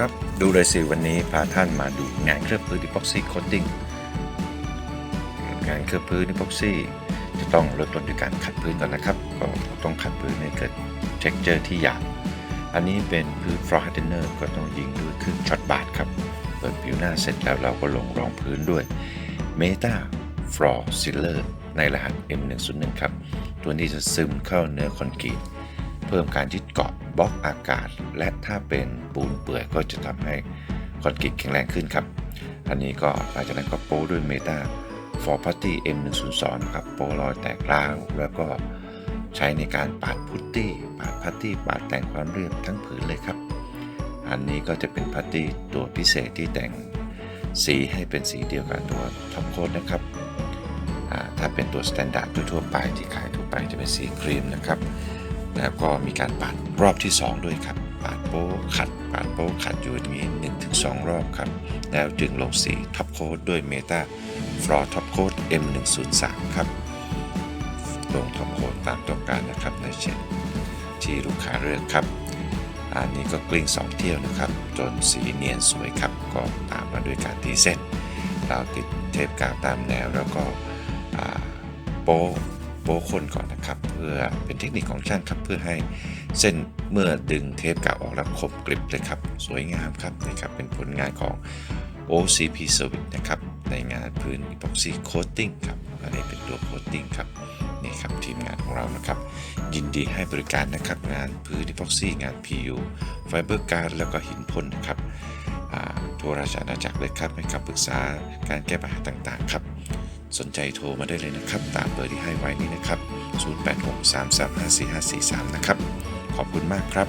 ครับ ดูเลยสิวันนี้พาท่านมาดูงานเคลือบพื้น epoxy coating งงานเคลือบพื้น epoxy จะต้องเริ่มต้นด้วยการขัดพื้นก่อนนะครับ ก็ต้องขัดพื้นให้เกิด texture ที่หยาบอันนี้เป็นพื้น floor hardener ก็ต้องยิงด้วยเครื่องช็อตบาทครับ เปิดผิวหน้าเสร็จแล้วเราก็ลงรองพื้นด้วย Meta Floor Sealer ในรหัส M101 ครับ ตัวนี้จะซึมเข้าเนื้อคอนกรีต เพิ่มการยึดเกาะบล็อกอากาศ และถ้าเป็นปูนเปื่อยก็จะทำให้คอนกรีตแข็งแรงขึ้นครับ อันนี้ก็หลังจากนั้นก็โป้ด้วยเมตาฟอร์พัตตี้ M102 นะครับโป้รอยแตกร้าวแล้วก็ใช้ในการปาดพุตตี้ปาดพัตตี้ปาดแต่งความเรียบทั้งผืนเลยครับ อันนี้ก็จะเป็นพัตตี้ตัวพิเศษที่แต่งสีให้เป็นสีเดียวกับตัวท็อปโค้ดนะครับถ้าเป็นตัวสแตนดาร์ดทั่วไปที่ขายทั่วไปจะเป็นสีครีมนะครับ แล้วก็มีการปาดรอบที่ 2 ด้วยครับปาดโป๊ขัดปาดโป๊ขัดอยู่อย่างนี้1-2 รอบครับ แล้วจึงลงสีท็อปโค้ดด้วยเมตาฟลอท็อปโค้ด M103 ครับ ลงท็อปโค้ดตามต้องการนะครับในเช่นที่ลูกค้าเลือกครับ อันนี้ก็กลิ้งสองเที่ยวนะครับ จนสีเนียนสวยครับ ก็ตามมาด้วยการตีเส้น เราติดเทปกาวตามแนวแล้วก็โป๊โป๊คนก่อนนะครับ พื่อเป็นเทคนิคของช่างครับเพื่อให้เส้นเมื่อดึงเทปกาวออกแล้วคมกริบเลยครับ สวยงามครับนี่ครับเป็นผลงานของ OCP Service นะครับ ในงานพื้น Epoxy Coating ครับอันนี้เป็นตัว Coating ครับนี่ครับทีมงานของเรานะครับ ยินดีให้บริการนะครับ งานพื้น Epoxy งาน PU ไฟเบอร์การแล้วก็หินพ่นนะครับอ่าโทรราชอาณาจักรเลยครับให้คำปรึกษาการแก้ปัญหาต่างๆ ครับ สนใจโทรมาได้เลยนะครับ ตามเบอร์ที่ให้ไว้นี้นะครับ 0863354543 นะครับ ขอบคุณมากครับ